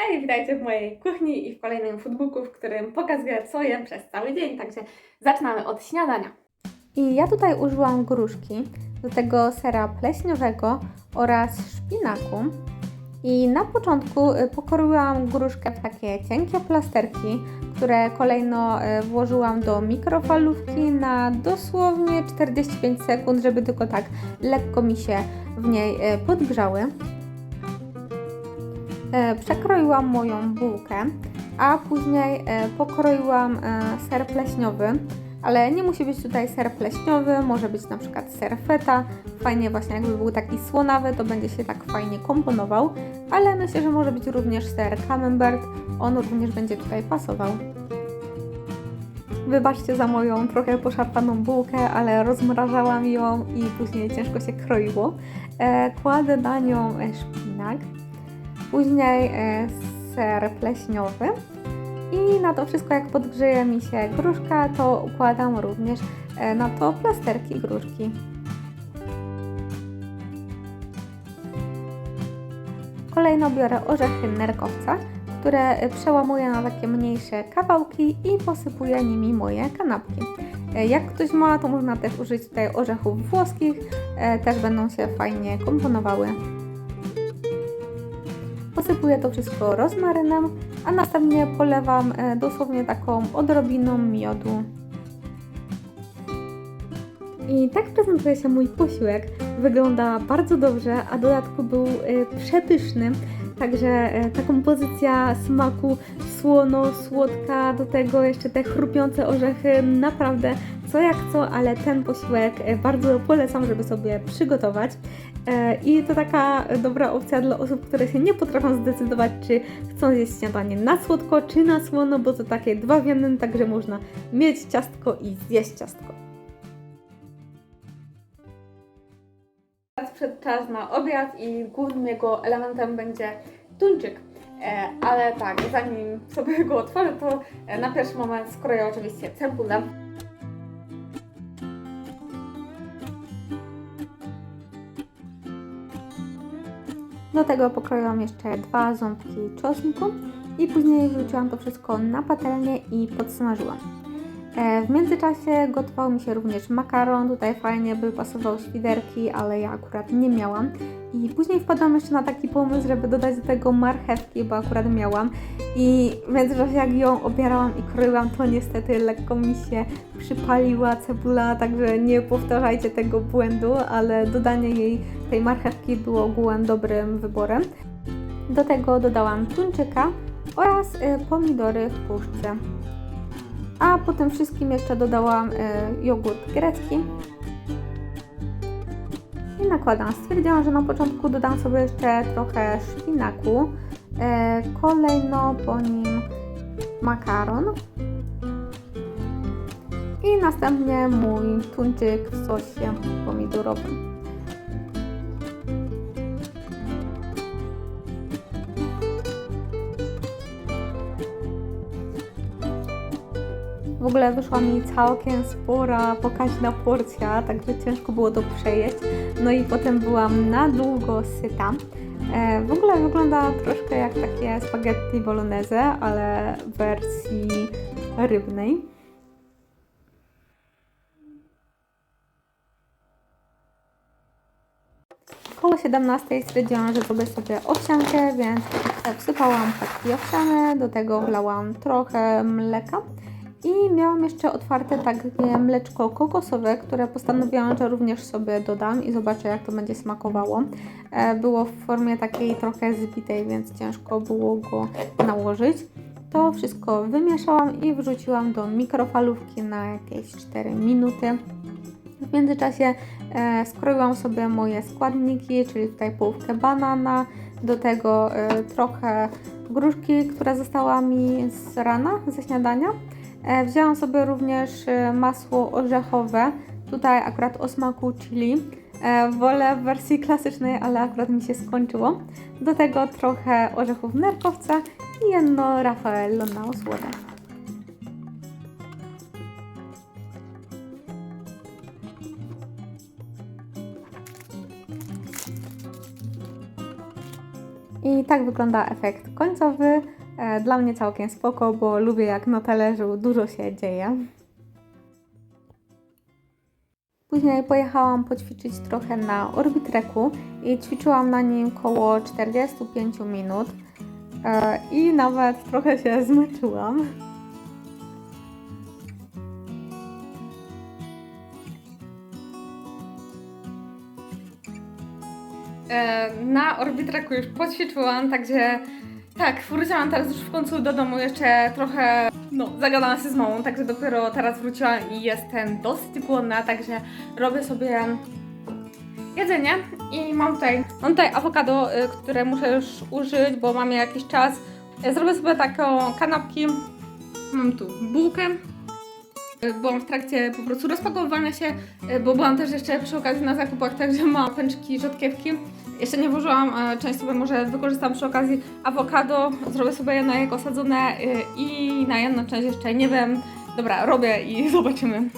Hej, witajcie w mojej kuchni i w kolejnym foodbooku, w którym pokazuję, co jem przez cały dzień. Także zaczynamy od śniadania. I ja tutaj użyłam gruszki, do tego sera pleśniowego oraz szpinaku. I na początku y, pokroiłam gruszkę w takie cienkie plasterki, które kolejno y, włożyłam do mikrofalówki na dosłownie 45 sekund, żeby tylko tak lekko mi się w niej y, podgrzały. E, Przekroiłam moją bułkę, a później e, pokroiłam e, ser pleśniowy, ale nie musi być tutaj ser pleśniowy, może być na przykład ser feta. Fajnie właśnie jakby był taki słonawy, to będzie się tak fajnie komponował, ale myślę, że może być również ser camembert, on również będzie tutaj pasował. Wybaczcie za moją trochę poszarpaną bułkę, ale rozmrażałam ją i później ciężko się kroiło. Kładę na nią szpinak, później e, ser pleśniowy i na to wszystko jak podgrzeje mi się gruszka, to układam również e, na to plasterki gruszki. Kolejno biorę orzechy nerkowca, które e, przełamuję na takie mniejsze kawałki i posypuję nimi moje kanapki. Jak ktoś ma, to można też użyć tutaj orzechów włoskich, też będą się fajnie komponowały. Posypuję to wszystko rozmarynem, a następnie polewam e, dosłownie taką odrobiną miodu. I tak prezentuje się mój posiłek. Wygląda bardzo dobrze, a dodatku był e, przepyszny. Także e, ta kompozycja smaku słono-słodka, do tego jeszcze te chrupiące orzechy, naprawdę co jak co, ale ten posiłek bardzo polecam, żeby sobie przygotować. E, I to taka dobra opcja dla osób, które się nie potrafią zdecydować, czy chcą zjeść śniadanie na słodko, czy na słono, bo to takie dwa w jednym, także można mieć ciastko i zjeść ciastko. Przed czas na obiad i głównym jego elementem będzie tuńczyk. E, ale tak, zanim sobie go otworzę, to na pierwszy moment skroję oczywiście cebulę. Do tego pokroiłam jeszcze dwa ząbki czosnku i później wrzuciłam to wszystko na patelnię i podsmażyłam. E, W międzyczasie gotował mi się również makaron, tutaj fajnie by pasował świderki, ale ja akurat nie miałam. I później wpadłam jeszcze na taki pomysł, żeby dodać do tego marchewki, bo akurat miałam. I w międzyczasie jak ją obierałam i kroiłam, to niestety lekko mi się przypaliła cebula, także nie powtarzajcie tego błędu, ale dodanie jej tej marchewki było ogółem dobrym wyborem. Do tego dodałam tuńczyka oraz y, pomidory w puszce. A po tym wszystkim jeszcze dodałam y, jogurt grecki. I nakładam. Stwierdziłam, że na początku dodam sobie jeszcze trochę szpinaku. E, kolejno po nim makaron. I następnie mój tuńczyk w sosie pomidorowym. W ogóle wyszła mi całkiem spora, pokaźna porcja, także ciężko było to przejeść. No i potem byłam na długo syta. E, w ogóle wygląda troszkę jak takie spaghetti bolognese, ale w wersji rybnej. Koło 17 stwierdziłam, że zrobię sobie owsiankę, więc wsypałam płatki owsiane, do tego wlałam trochę mleka i miałam jeszcze otwarte takie mleczko kokosowe, które postanowiłam, że również sobie dodam i zobaczę jak to będzie smakowało. E, Było w formie takiej trochę zbitej, więc ciężko było go nałożyć. To wszystko wymieszałam i wrzuciłam do mikrofalówki na jakieś 4 minuty. W międzyczasie e, skroiłam sobie moje składniki, czyli tutaj połówkę banana, do tego e, trochę gruszki, która została mi z rana, ze śniadania. E, wzięłam sobie również e, masło orzechowe, tutaj akurat o smaku chili. E, wolę w wersji klasycznej, ale akurat mi się skończyło. Do tego trochę orzechów nerkowca i jedno Raffaello na osłodę. I tak wygląda efekt końcowy. E, Dla mnie całkiem spoko, bo lubię jak na talerzu dużo się dzieje. Później pojechałam poćwiczyć trochę na Orbitreku i ćwiczyłam na nim około 45 minut e, i nawet trochę się zmęczyłam. E, na Orbitraku już poćwiczyłam, także tak, wróciłam teraz już w końcu do domu, jeszcze trochę, no, zagadałam się z mamą, także dopiero teraz wróciłam i jestem dosyć głodna, także robię sobie jedzenie i mam tutaj, mam tutaj awokado, y, które muszę już użyć, bo mam jakiś czas. Zrobię sobie taką kanapki, mam tu bułkę, Byłam w trakcie po prostu rozpakowywania się, y, bo byłam też jeszcze przy okazji na zakupach, także mam pęczki, rzodkiewki. Jeszcze nie włożyłam, e, część sobie może wykorzystam przy okazji awokado, zrobię sobie jedno jajko sadzone y, i na jedną część jeszcze nie wiem. Dobra, robię i zobaczymy.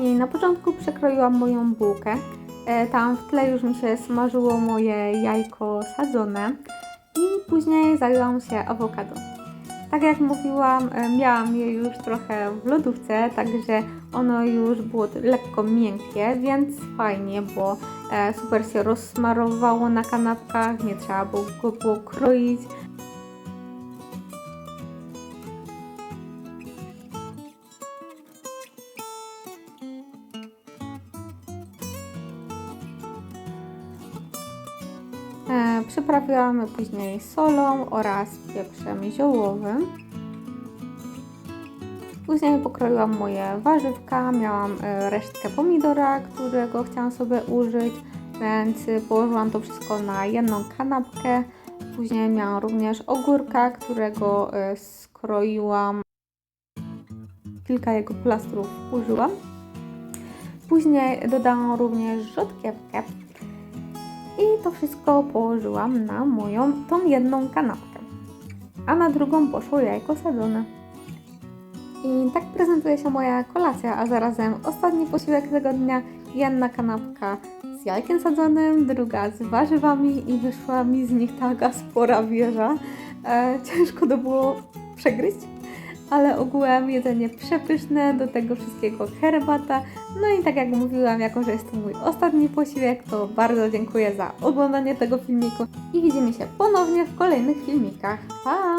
I na początku przekroiłam moją bułkę. E, Tam w tle już mi się smażyło moje jajko sadzone i później zajęłam się awokado. Tak jak mówiłam, e, miałam je już trochę w lodówce, także ono już było lekko miękkie, więc fajnie, bo e, super się rozsmarowało na kanapkach, nie trzeba było go było kroić. E, Przyprawiłam je później solą oraz pieprzem ziołowym. Później pokroiłam moje warzywka, miałam e, resztkę pomidora, którego chciałam sobie użyć, więc położyłam to wszystko na jedną kanapkę. Później miałam również ogórka, którego e, skroiłam, kilka jego plastrów użyłam. Później dodałam również rzodkiewkę i to wszystko położyłam na moją tą jedną kanapkę. A na drugą poszło jajko sadzone. I tak prezentuje się moja kolacja, a zarazem ostatni posiłek tego dnia. Jedna kanapka z jajkiem sadzonym, druga z warzywami i wyszła mi z nich taka spora wieża. E, ciężko to było przegryźć, ale ogółem jedzenie przepyszne, do tego wszystkiego herbata. No i tak jak mówiłam, jako że jest to mój ostatni posiłek, to bardzo dziękuję za oglądanie tego filmiku i widzimy się ponownie w kolejnych filmikach. Pa!